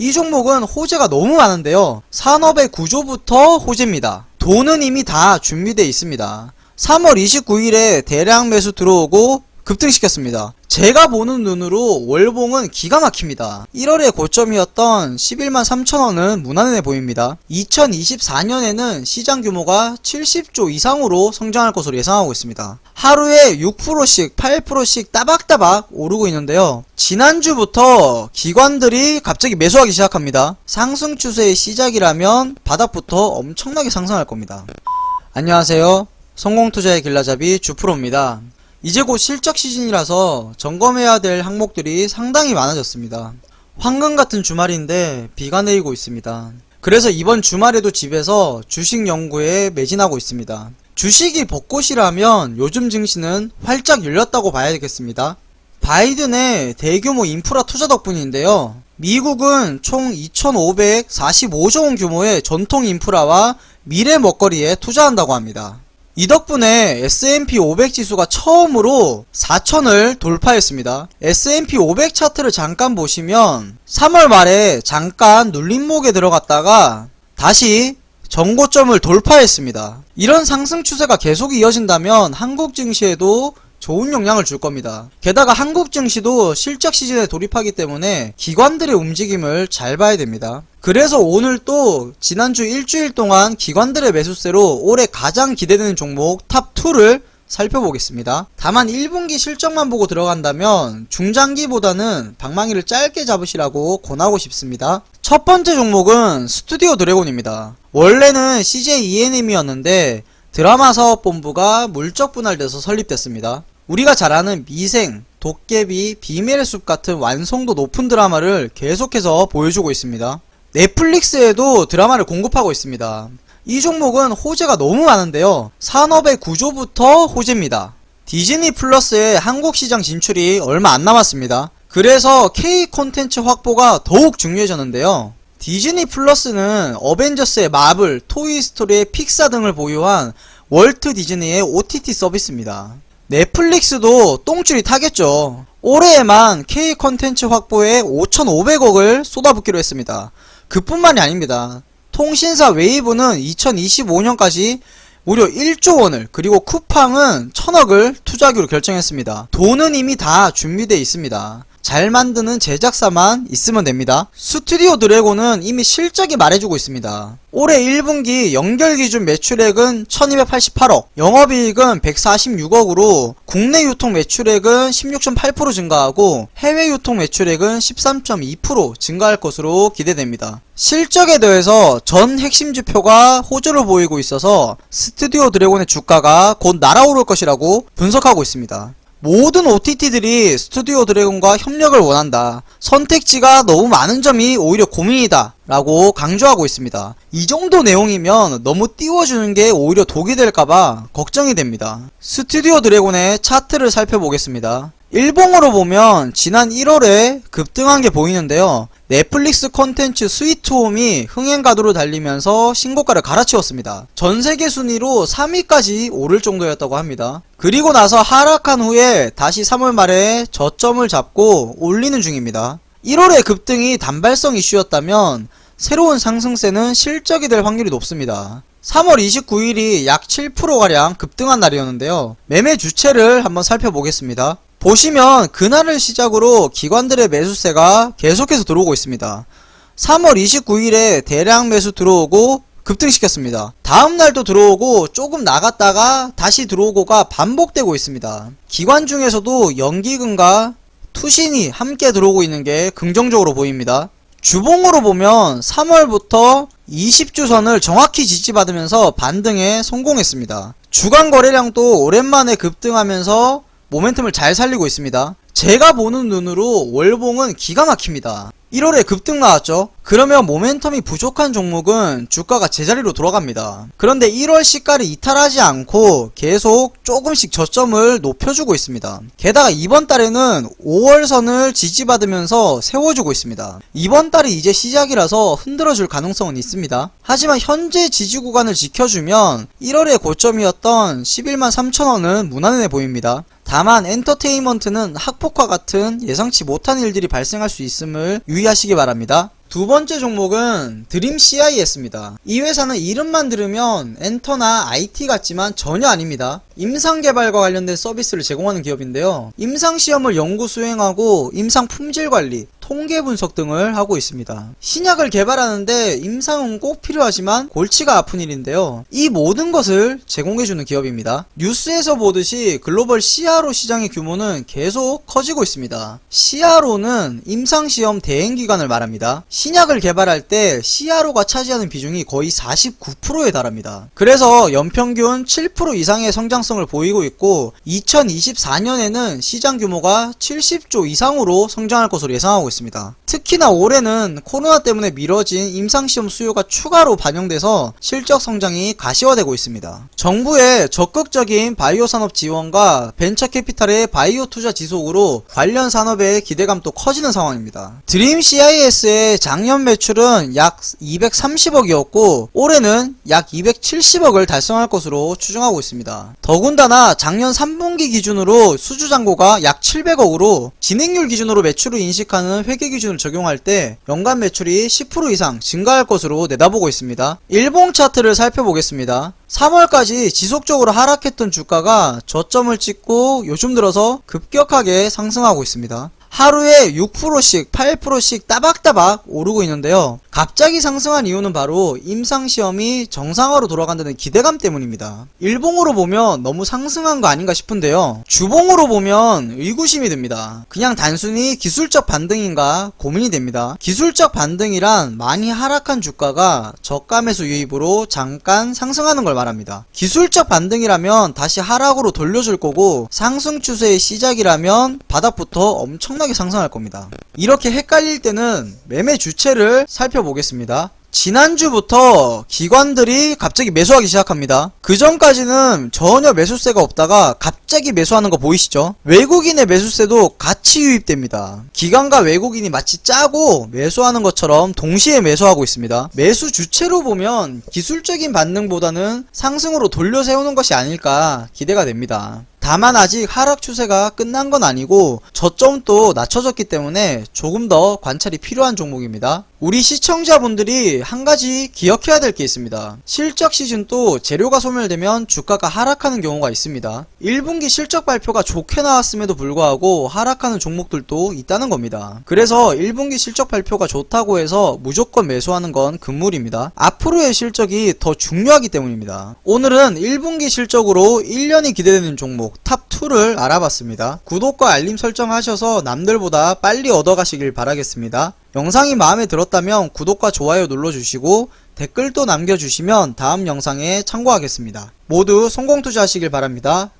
이 종목은 호재가 너무 많은데요. 산업의 구조부터 호재입니다. 돈은 이미 다 준비되어 있습니다. 3월 29일에 대량 매수 들어오고 급등시켰습니다. 제가 보는 눈으로 월봉은 기가 막힙니다. 1월의 고점이었던 11만 3천원은 무난해 보입니다. 2024년에는 시장 규모가 70조 이상으로 성장할 것으로 예상하고 있습니다. 하루에 6%씩, 8%씩 따박따박 오르고 있는데요. 지난주부터 기관들이 갑자기 매수하기 시작합니다. 상승 추세의 시작이라면 바닥부터 엄청나게 상승할 겁니다. 안녕하세요. 성공투자의 길라잡이 주프로입니다. 이제 곧 실적 시즌이라서 점검해야 될 항목들이 상당히 많아졌습니다. 황금 같은 주말인데 비가 내리고 있습니다. 그래서 이번 주말에도 집에서 주식 연구에 매진하고 있습니다. 주식이 벚꽃이라면 요즘 증시는 활짝 열렸다고 봐야 되겠습니다. 바이든의 대규모 인프라 투자 덕분인데요. 미국은 총 2,545조 원 규모의 전통 인프라와 미래 먹거리에 투자한다고 합니다. 이 덕분에 S&P 500 지수가 처음으로 4천을 돌파했습니다. S&P 500 차트를 잠깐 보시면 3월 말에 잠깐 눌림목에 들어갔다가 다시 정고점을 돌파했습니다. 이런 상승 추세가 계속 이어진다면 한국 증시에도 좋은 영향을 줄 겁니다. 게다가 한국 증시도 실적 시즌에 돌입하기 때문에 기관들의 움직임을 잘 봐야 됩니다. 그래서 오늘 또 지난주 일주일 동안 기관들의 매수세로 올해 가장 기대되는 종목 탑2를 살펴보겠습니다. 다만 1분기 실적만 보고 들어간다면 중장기보다는 방망이를 짧게 잡으시라고 권하고 싶습니다. 첫 번째 종목은 스튜디오 드래곤입니다. 원래는 CJ ENM이었는데 드라마 사업본부가 물적 분할돼서 설립됐습니다. 우리가 잘 아는 미생, 도깨비, 비밀의 숲 같은 완성도 높은 드라마를 계속해서 보여주고 있습니다. 넷플릭스에도 드라마를 공급하고 있습니다. 이 종목은 호재가 너무 많은데요. 산업의 구조부터 호재입니다. 디즈니 플러스의 한국 시장 진출이 얼마 안 남았습니다. 그래서 K 콘텐츠 확보가 더욱 중요해졌는데요. 디즈니 플러스는 어벤져스의 마블, 토이스토리의 픽사 등을 보유한 월트 디즈니의 OTT 서비스입니다. 넷플릭스도 똥줄이 타겠죠. 올해에만 K 컨텐츠 확보에 5,500억을 쏟아붓기로 했습니다. 그뿐만이 아닙니다. 통신사 웨이브는 2025년까지 무려 1조 원을 그리고 쿠팡은 1000억을 투자하기로 결정했습니다. 돈은 이미 다 준비되어 있습니다. 잘 만드는 제작사만 있으면 됩니다. 스튜디오 드래곤은 이미 실적이 말해주고 있습니다. 올해 1분기 연결 기준 매출액은 1288억, 영업이익은 146억으로 국내 유통 매출액은 16.8% 증가하고 해외 유통 매출액은 13.2% 증가할 것으로 기대됩니다. 실적에 대해서 전 핵심 지표가 호조를 보이고 있어서 스튜디오 드래곤의 주가가 곧 날아오를 것이라고 분석하고 있습니다. 모든 OTT들이 스튜디오 드래곤과 협력을 원한다. 선택지가 너무 많은 점이 오히려 고민이다. 라고 강조하고 있습니다. 이 정도 내용이면 너무 띄워주는 게 오히려 독이 될까봐 걱정이 됩니다. 스튜디오 드래곤의 차트를 살펴보겠습니다. 일봉으로 보면 지난 1월에 급등한 게 보이는데요. 넷플릭스 콘텐츠 스위트홈이 흥행가도로 달리면서 신고가를 갈아치웠습니다. 전 세계 순위로 3위까지 오를 정도였다고 합니다. 그리고 나서 하락한 후에 다시 3월 말에 저점을 잡고 올리는 중입니다. 1월의 급등이 단발성 이슈였다면 새로운 상승세는 실적이 될 확률이 높습니다. 3월 29일이 약 7%가량 급등한 날이었는데요. 매매 주체를 한번 살펴보겠습니다. 보시면 그날을 시작으로 기관들의 매수세가 계속해서 들어오고 있습니다. 3월 29일에 대량 매수 들어오고 급등시켰습니다. 다음날 도 들어오고 조금 나갔다가 다시 들어오고가 반복되고 있습니다. 기관 중에서도 연기금과 투신이 함께 들어오고 있는 게 긍정적으로 보입니다. 주봉으로 보면 3월부터 20주선을 정확히 지지받으면서 반등에 성공했습니다. 주간 거래량도 오랜만에 급등하면서 모멘텀을 잘 살리고 있습니다. 제가 보는 눈으로 월봉은 기가 막힙니다. 1월에 급등 나왔죠? 그러면 모멘텀이 부족한 종목은 주가가 제자리로 돌아갑니다. 그런데 1월 시가를 이탈하지 않고 계속 조금씩 저점을 높여주고 있습니다. 게다가 이번 달에는 5월선을 지지받으면서 세워주고 있습니다. 이번 달이 이제 시작이라서 흔들어줄 가능성은 있습니다. 하지만 현재 지지 구간을 지켜주면 1월의 고점이었던 11만 3천원은 무난해 보입니다. 다만 엔터테인먼트는 학폭과 같은 예상치 못한 일들이 발생할 수 있음을 유의하시기 바랍니다. 두 번째 종목은 드림 CIS입니다. 이 회사는 이름만 들으면 엔터나 IT 같지만 전혀 아닙니다. 임상 개발과 관련된 서비스를 제공하는 기업인데요. 임상 시험을 연구 수행하고 임상 품질 관리, 통계 분석 등을 하고 있습니다. 신약을 개발하는데 임상은 꼭 필요하지만 골치가 아픈 일인데요. 이 모든 것을 제공해주는 기업입니다. 뉴스에서 보듯이 글로벌 CRO 시장의 규모는 계속 커지고 있습니다. CRO는 임상시험 대행기관을 말합니다. 신약을 개발할 때 CRO가 차지하는 비중이 거의 49%에 달합니다. 그래서 연평균 7% 이상의 성장성을 보이고 있고 2024년에는 시장 규모가 70조 이상으로 성장할 것으로 예상하고 있습니다. 특히나 올해는 코로나 때문에 미뤄진 임상시험 수요가 추가로 반영돼서 실적 성장이 가시화되고 있습니다. 정부의 적극적인 바이오 산업 지원과 벤처 캐피탈의 바이오 투자 지속으로 관련 산업의 기대감도 커지는 상황입니다. 드림 CIS의 작년 매출은 약 230억이었고 올해는 약 270억을 달성할 것으로 추정하고 있습니다. 더군다나 작년 3분기 기준으로 수주 잔고가 약 700억으로 진행률 기준으로 매출을 인식하는 회계 기준을 적용할 때 연간 매출이 10% 이상 증가할 것으로 내다보고 있습니다. 일봉 차트를 살펴보겠습니다. 3월까지 지속적으로 하락했던 주가가 저점을 찍고 요즘 들어서 급격하게 상승하고 있습니다. 하루에 6%씩, 8%씩 따박따박 오르고 있는데요. 갑자기 상승한 이유는 바로 임상시험이 정상화로 돌아간다는 기대감 때문입니다. 일봉으로 보면 너무 상승한 거 아닌가 싶은데요. 주봉으로 보면 의구심이 듭니다. 그냥 단순히 기술적 반등인가 고민이 됩니다. 기술적 반등이란 많이 하락한 주가가 저가 매수 유입으로 잠깐 상승하는 걸 말합니다. 기술적 반등이라면 다시 하락으로 돌려줄 거고 상승 추세의 시작이라면 바닥부터 엄청 나게 상승할 겁니다. 이렇게 헷갈릴 때는 매매 주체를 살펴보겠습니다. 지난주부터 기관들이 갑자기 매수하기 시작합니다. 그 전까지는 전혀 매수세가 없다가 갑자기 매수하는 거 보이시죠? 외국인의 매수세도 같이 유입됩니다. 기관과 외국인이 마치 짜고 매수하는 것처럼 동시에 매수하고 있습니다. 매수 주체로 보면 기술적인 반등보다는 상승으로 돌려 세우는 것이 아닐까 기대가 됩니다. 다만 아직 하락 추세가 끝난 건 아니고 저점도 낮춰졌기 때문에 조금 더 관찰이 필요한 종목입니다. 우리 시청자분들이 한 가지 기억해야 될 게 있습니다. 실적 시즌 또 재료가 소멸되면 주가가 하락하는 경우가 있습니다. 1분기 실적 발표가 좋게 나왔음에도 불구하고 하락하는 종목들도 있다는 겁니다. 그래서 1분기 실적 발표가 좋다고 해서 무조건 매수하는 건 금물입니다. 앞으로의 실적이 더 중요하기 때문입니다. 오늘은 1분기 실적으로 1년이 기대되는 종목 탑 2를 알아봤습니다. 구독과 알림 설정하셔서 남들보다 빨리 얻어가시길 바라겠습니다. 영상이 마음에 들었다면 구독과 좋아요 눌러주시고 댓글도 남겨주시면 다음 영상에 참고하겠습니다. 모두 성공 투자하시길 바랍니다.